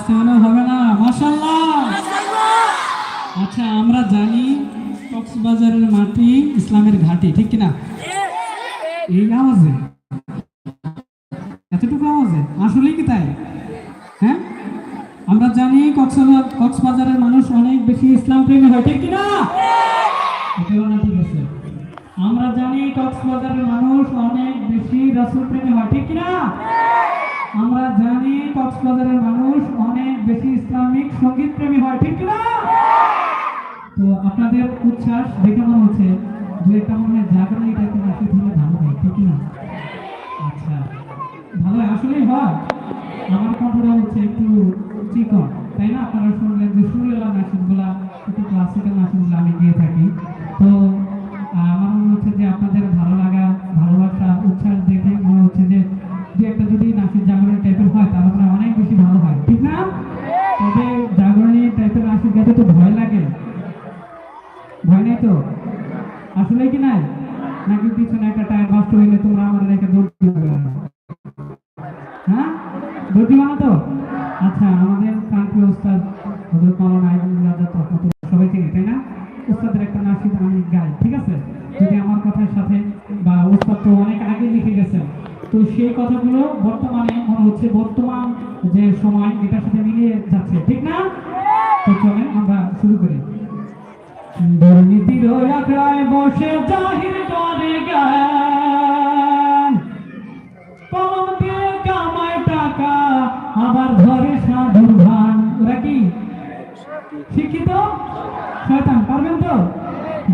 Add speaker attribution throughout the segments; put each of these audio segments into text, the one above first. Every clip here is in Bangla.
Speaker 1: আসতে মনে হবে না মাশাল্লাহ আচ্ছা আমরা জানি কক্সবাজারের মাটি ইসলামের ঘাটি ঠিক কিনা? এই আওয়াজে। এতটুকু আওয়াজে? আসলেই কি তাই? হ্যাঁ? আমরা জানি কক্সবাজার কক্সবাজারের মানুষ অনেক বেশি ইসলাম প্রেমী হয় ঠিক কিনা? ঠিক আছে। আমরা জানি কক্সবাজারের মানুষ অনেক বেশি রাসূল প্রেমী হয় ঠিক কিনা? আমরা জানি কক্সবাজারের মানুষ অনেক বেশি ইসলামিক সংগীত প্রেমী হয়, ঠিক কিনা? তো আপনাদের উচ্ছ্বাস দেখে মনে হচ্ছে যে একটা মনে হয় জাগরণী টাইপের নাকি দিলে ভালো হয়, ঠিক কিনা? আচ্ছা ভালো আসলেই হয়। আমার কণ্ঠটা হচ্ছে একটু চিকন, তাই না? আপনারা শুনলেন যে সুরেলা নাচনগুলা একটু ক্লাসিক্যাল নাচনগুলো নাসিদ আমি গাই ঠিক আছে? যদি আমার কথার সাথে বা তো অনেক আগে লিখে গেছেন। তো সেই কথাগুলো বর্তমানে মনে হচ্ছে বর্তমান যে সময় এটার সাথে মিলিয়ে যাচ্ছে, ঠিক না? তো চলেন আমরা শুরু করি। দুর্নীতির আখড়ায় বসে জাহির করে জ্ঞান। কলম দিয়ে কামায় টাকা, আবার ধরে সাধুর ভান। ওরা কি? শিক্ষিত? শয়তান, পারবেন তো?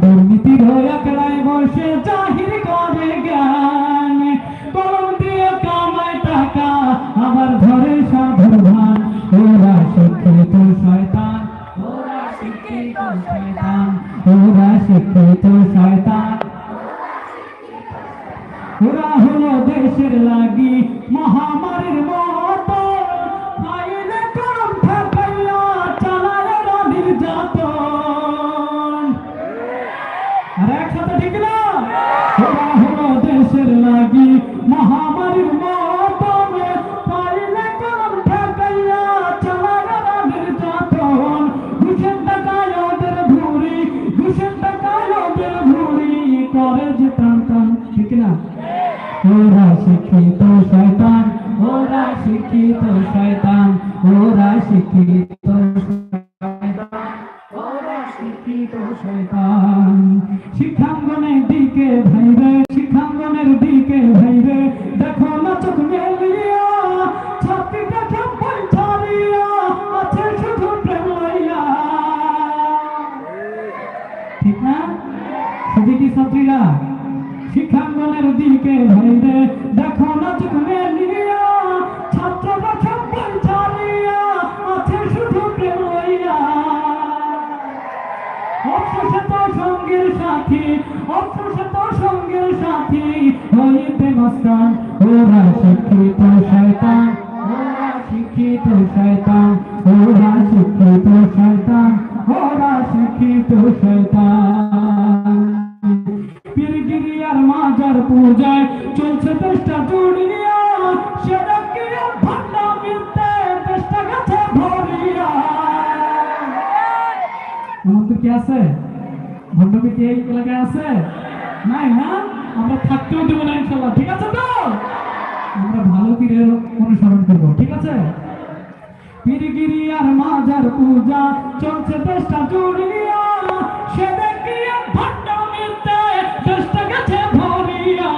Speaker 1: দুর্নীতির আখড়ায় বসে জাহির করে জ্ঞান। কলম দিয়ে কামায় টাকা, আবার ধরে সাধুর ভান। ওরা শিক্ষিত শয়তান, ওরা শিক্ষিত শয়তান, ওরা শিক্ষিত শয়তান। ওরা হলো দেশের লাগি আর একসাথে ঠিক না ওরা হলো দেশের লাগি give হইতে মস্তান ওরা শিক্ষিত শয়তান পীরগিরি আর মাজার পূজা চলছে দেশটা জুড়িয়া। সে দেখিয়া ভণ্ড মিলতে দেশটা গেছে ভরিয়া।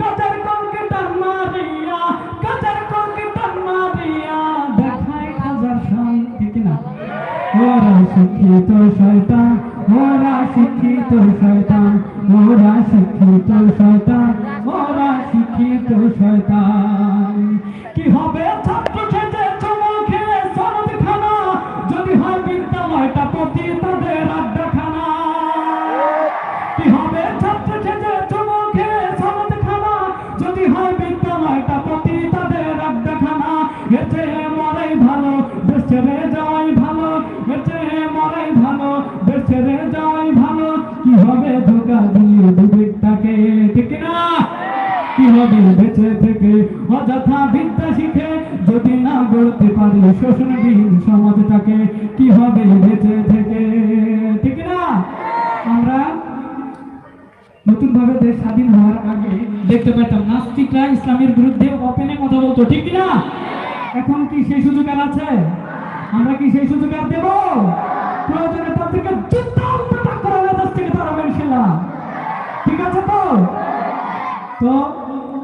Speaker 1: গাছের কঙ্কিটার মারিয়া গাছের কঙ্কিটার মারিয়া। দেখায় হাজার শান ঠিক না ওরা শিক্ষিত শয়তান, ওরা শিক্ষিত শয়তান, ওরা শিক্ষিত শয়তান, ওরা শিক্ষিত শয়তান। না কি হবে বেঁচে থেকে অযথা বিদ্যা শিখে যদি না গো গড়তে পারি শোষণবিহীন সমাজটাকে কি হবে বেঁচে থেকে ঠিক না আমরা নতুন ভাবে দেশ স্বাধীন হওয়ার আগে দেখতে পেতাম, নাস্তিকরা ইসলামের বিরুদ্ধে ওপেনে কথা বলতো, ঠিক না এখন কি সেই সুযোগ আর আছে? আমরা কি সেই সুযোগ আর দেব? প্রয়োজনে তাদেরকে থেকে ঠিক আছে তো? তো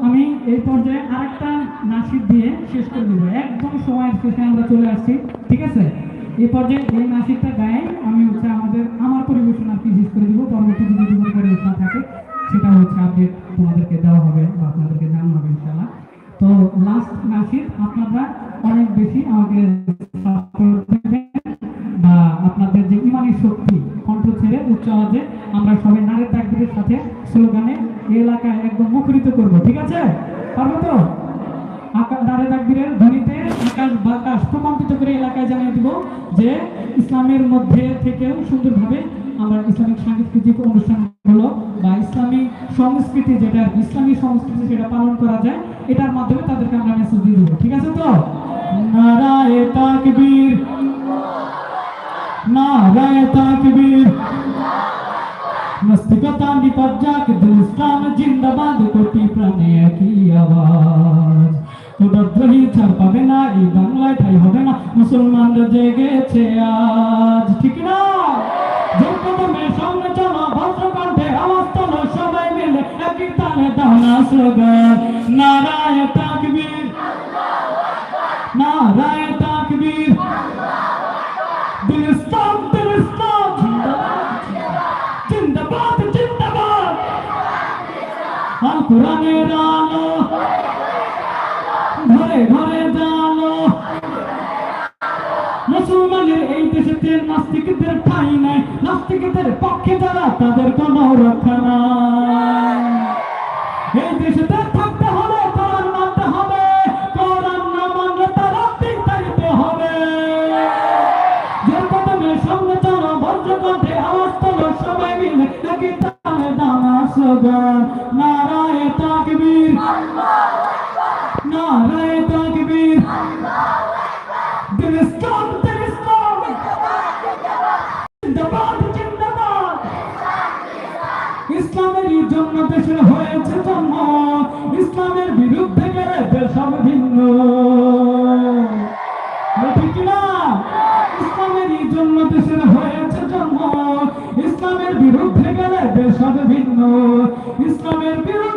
Speaker 1: আমি এই পর্যায়ে আরেকটা নাসির দিয়ে শেষ করে দেবো। একদম সময়ের শেষে আমরা চলে আসছি, ঠিক আছে? এই পর্যায়ে এই নাসিরটা গায়ে আমি হচ্ছে আমাদের, আমার পরিবেশন আর কি শেষ করে দিব। পরবর্তী যদি জীবন পরিবেশনা থাকে, সেটা হচ্ছে আপডেট তোমাদেরকে দেওয়া হবে বা আপনাদেরকে জানানো হবে ইনশাআল্লাহ। তো লাস্ট নাসির, আপনারা অনেক বেশি আমাকে বা আপনাদের যে ইমানি শক্তি, কণ্ঠ ছেড়ে উচ্চ আওয়াজে আমরা সবাই নারী তাকবীরের সাথে স্লোগানে এই এলাকায় একদম মুখরিত করব, ঠিক আছে? পারব তো? ইসলামের মধ্যে বা সংস্কৃতি যেটা ইসলামী সংস্কৃতি পালন করা যায়, এটার মাধ্যমে তাদেরকে দেবো, ঠিক আছে তো? নারায়ে তাকবীর। নারায়ে তাকবীর। নাস্তিকতা নিপজ্জাক দিল আজ। ঠিক না? জোরকদমে সামনে চলো সবাই মিলে একই তালে দাও না স্লোগান। নারায় তাকবীর। কোরআনের আলো ঘরে ঘরে জালো মুসলমানের এই দেশেতে নাস্তিকদের ঠাই নাই, নাস্তিকদের পক্ষে যারা, তাদের কোনো রক্ষা নাই। ইসলামের জন্য দেশের হয়েছে জন্ম। ইসলামের বিরুদ্ধে গেলে দেশ ভিন্ন। ঠিক না ইসলামের জন্য দেশের হয়েছে জন্ম। ইসলামের বিরুদ্ধে গেলে দেশ ভিন্ন। ইসলামের বিরুদ্ধে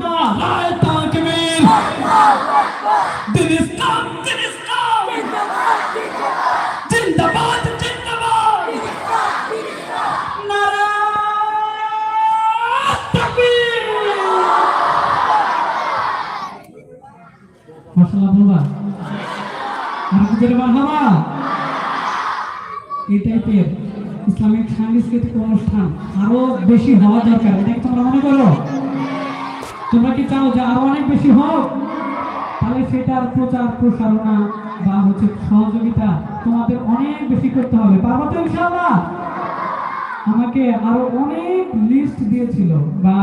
Speaker 1: নারায় তাকবীর। দিন ইসলাম দিন ইসলাম জিন্দাবাদ জিন্দাবাদ। নারায় তাকবীর। মাশাআল্লাহ বলবা? আর কি জোরে মারহাবা এই টাইপের ইসলামিক সাংস্কৃতিক অনুষ্ঠান আরও বেশি হওয়া দরকার। এটা তোমরা মনে করো? তোমরা কি চাও যে আরও অনেক বেশি হোক? তাহলে সেটার প্রচার, প্রসারণা বা হচ্ছে সহযোগিতা তোমাদের অনেক বেশি করতে হবে। পারব তো আমাকে আরও অনেক লিস্ট দিয়েছিল বা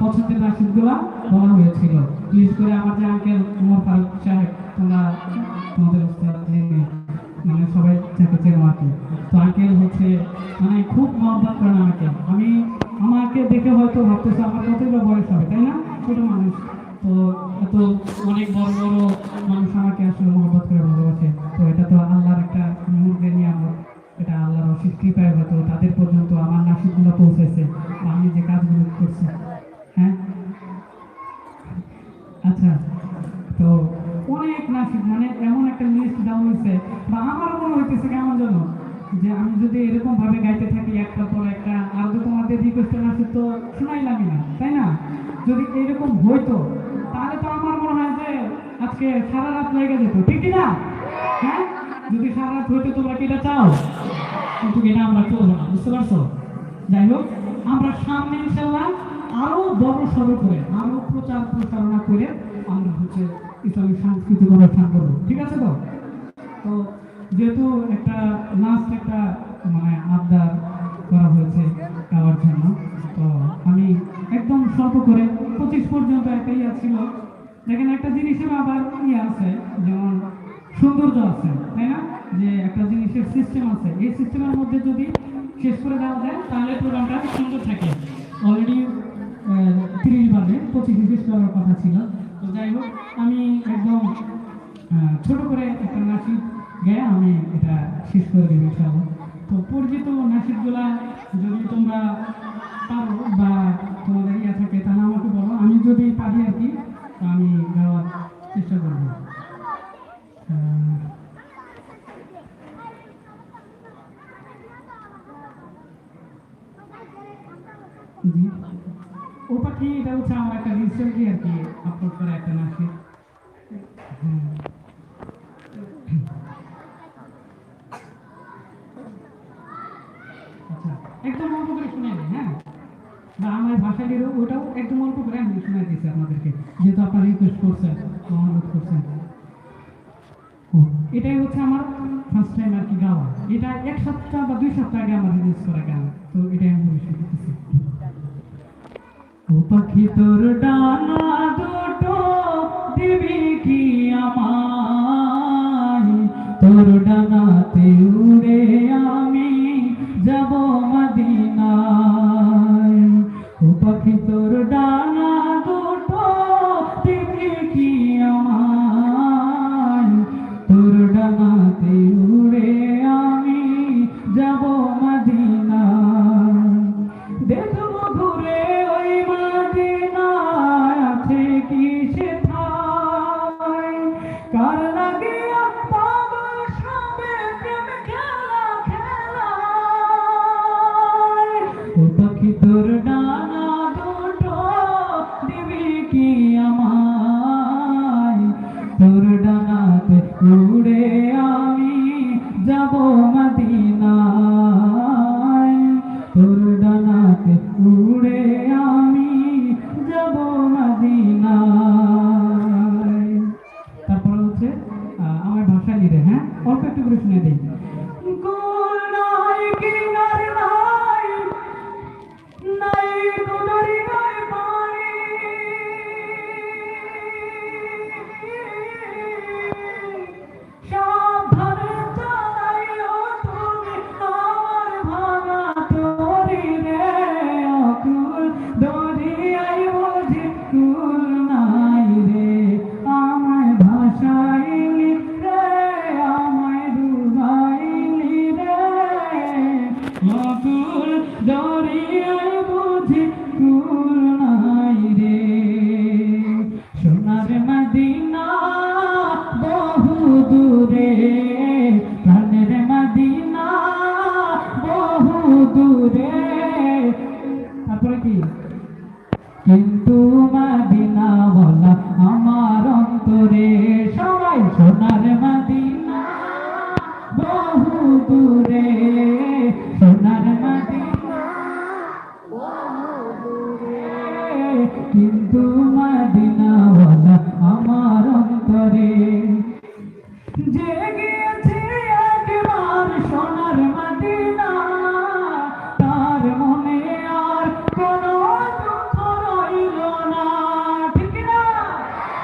Speaker 1: পছন্দের রাশিদগুলা বলা হয়েছিল। লিস্ট করে আমার যে আঙ্কেল উমর ফারুক সাহেব, তোমরা তোমাদের মানে সবাই চেনো আর তো আঙ্কেল হচ্ছে মানে খুব মহব্বত করেন আমাকে। আমি আমাকে দেখে হয়তো ভাবতেছে, আমার কতই বা বয়স হবে, তাই না? ছোট মানুষ। তো এত অনেক বড় বড় মানুষ আমাকে আসলে মহব্বত করে ভালোবাসে। তো এটা তো আল্লাহর একটা মুহূর্তের নিয়ামত। এটা আল্লাহর অশেষ কৃপায় হয়তো তাদের পর্যন্ত আমার নাসিকগুলো পৌঁছেছে। আমি যে কাজগুলো করছি হ্যাঁ আচ্ছা তো অনেক নাসিক মানে এমন একটা লিস্ট দেওয়া হয়েছে বা আমার মনে হইতে লাগতেছে কেমন যেন যে আমি যদি এরকম ভাবে গাইতে থাকি, একটা পর একটা, আর তো তোমাদের রিকোয়েস্ট নাচে তো শোনাই লাগি না, তাই না? যদি এরকম হইতো, তাহলে তো আমার মনে হয় যে আজকে সারা রাত লেগে যেত, ঠিক না? হ্যাঁ? যদি সারা রাত হইতো, তোমরা কি এটা চাও? কিন্তু এটা আমরা চলবো না, বুঝতে পারছ? যাই হোক, আমরা সামনে ইনশাল্লাহ আরও বড় সড়ো করে আরও প্রচার প্রচারণা করে আমরা হচ্ছে ইসলামিক সাংস্কৃতিক অনুষ্ঠান করব, ঠিক আছে তো? তো যেহেতু একটা লাস্ট একটা মানে আবদার করা হয়েছে গাওয়ার জন্য, তো আমি একদম স্বল্প করে পঁচিশ পর্যন্ত একটা ইয়ে ছিল দেখেন, একটা জিনিসের আবার ইয়ে আছে, যেমন সৌন্দর্য আছে, তাই না? যে একটা জিনিসের সিস্টেম আছে, এই সিস্টেমের মধ্যে যদি শেষ করে দেওয়া যায়, তাহলে প্রোগ্রামটা সুন্দর থাকে। অলরেডি তিরিশ বাজে, পঁচিশে শেষ করার কথা ছিল। তো যাই হোক, আমি একদম ছোট করে একটা নাসিক গেয়ে আমি এটা শেষ করে দেবো, ইনশাআল্লাহ। তো পরিচিত নাসিকগুলা, যদি তোমরা পারো বা তোমাদের ইয়ে থাকে, তাহলে আমাকে বলো। আমি যদি পারি আর কি আমি গাওয়ার চেষ্টা করব। ও পাখি, এটা হচ্ছে আমার একটা রিসেন্টলি আর কি আপলোড করা একটা নাসিক। হুম। আচ্ছা একদম অল্প করে শুনে দিই হ্যাঁ বা আমার ভাষা গেলেও ওটাও একদম অল্প করে আমি শোনাই দিচ্ছি আপনাদেরকে, যেহেতু আপনারা রিকোয়েস্ট করছেন, অনুরোধ করছেন। এটাই হচ্ছে আমার ফার্স্ট টাইম আর কি গাওয়া। এটা এক সপ্তাহ বা দুই সপ্তাহ আগে আমার রিলিজ করা গান, তো এটাই আমি ভবিষ্যৎ ও পাখি তোর ডানা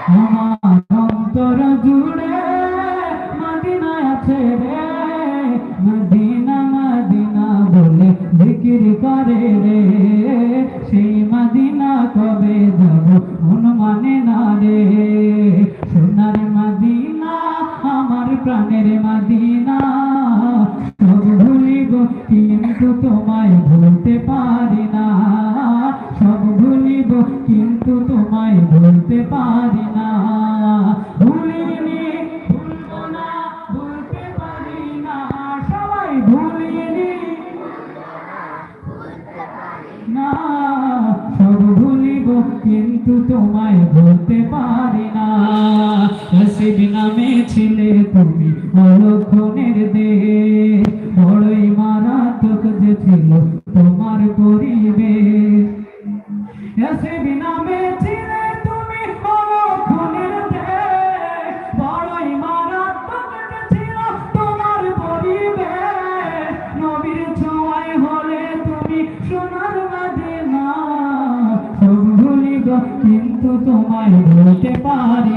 Speaker 1: আমার অন্তর জুড়ে মদিনা আছে রে। মদিনা মদিনা বলে জিকির করে রে। কিন্তু তোমায় ভুলতে পারি